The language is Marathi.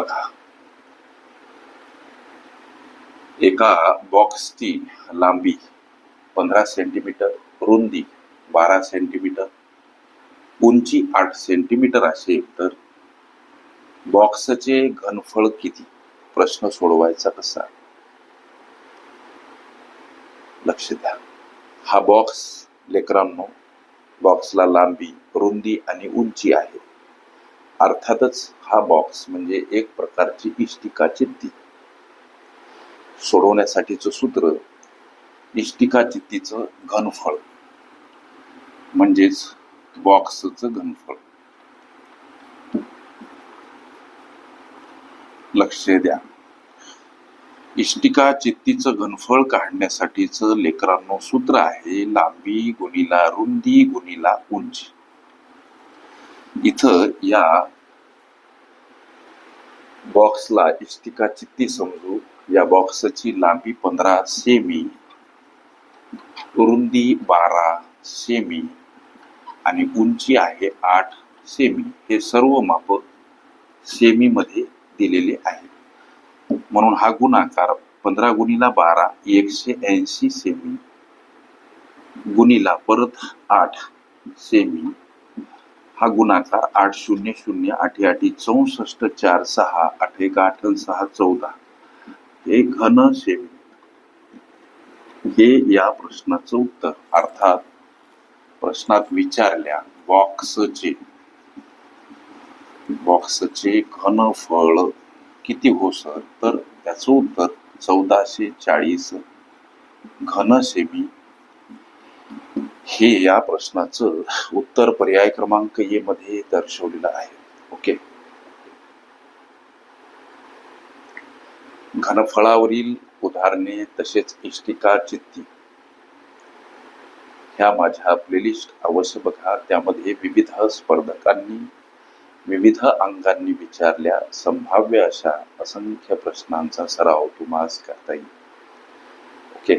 बघा. एका बॉक्सची लांबी पंधरा सेंटीमीटर रुंदी बारा सेंटीमीटर उंची आठ सेंटीमीटर असेल तर बॉक्सचे घनफळ किती? प्रश्न सोडवायचा कसा? लक्ष द्या. हा बॉक्स लेकरांनो बॉक्सला लांबी रुंदी आणि उंची आहे. अर्थातच हा बॉक्स म्हणजे एक प्रकारची इष्टिका चित्ती सोडवण्यासाठीचं सूत्र इष्टिका चित्तीचं घनफळ. म्हणजेच बॉक्सचं घनफळ. लक्ष द्या. इष्टिका चित्तीचं घनफळ काढण्यासाठीचं लेकरांनो सूत्र आहे लांबी गुणिला रुंदी गुणिला उंची. इथं या बॉक्सला इष्टिका चित्ती समजू. या बॉक्सची लांबी पंधरा सेमी रुंदी बारा सेमी आणि उंची आहे आठ सेमी हे सर्व माप सेमीमध्ये दिलेले आहे. म्हणून हा गुणाकार पंधरा गुणीला बारा एकशे ऐंशी सेमी गुणीला परत आठ सेमी हा गुणाकार आठ शून्य शून्य आठ आठी चौसष्ट चार सहा आठ एक आठ सहा चौदा. हे घन सेमी हे या प्रश्नाचं उत्तर. अर्थात प्रश्नात विचारल्या बॉक्सचे बॉक्सचे घनफळ किती हो सर तर त्याचं उत्तर चौदाशे चाळीस. घन सेमी हे या प्रश्नाचं उत्तर पर्याय क्रमांक ए मध्ये दर्शवलेलं आहे. ओके? घनफळावरील उदाहरणे तसेच इष्टिका चित्ती. ह्या माझ्या प्लेलिस्ट अवश्य बघा. त्यामध्ये विविध स्पर्धकांनी विविध अंगांनी विचारल्या संभाव्य अशा असंख्य प्रश्नांचा सराव तुम्हाला करता येईल. ओके?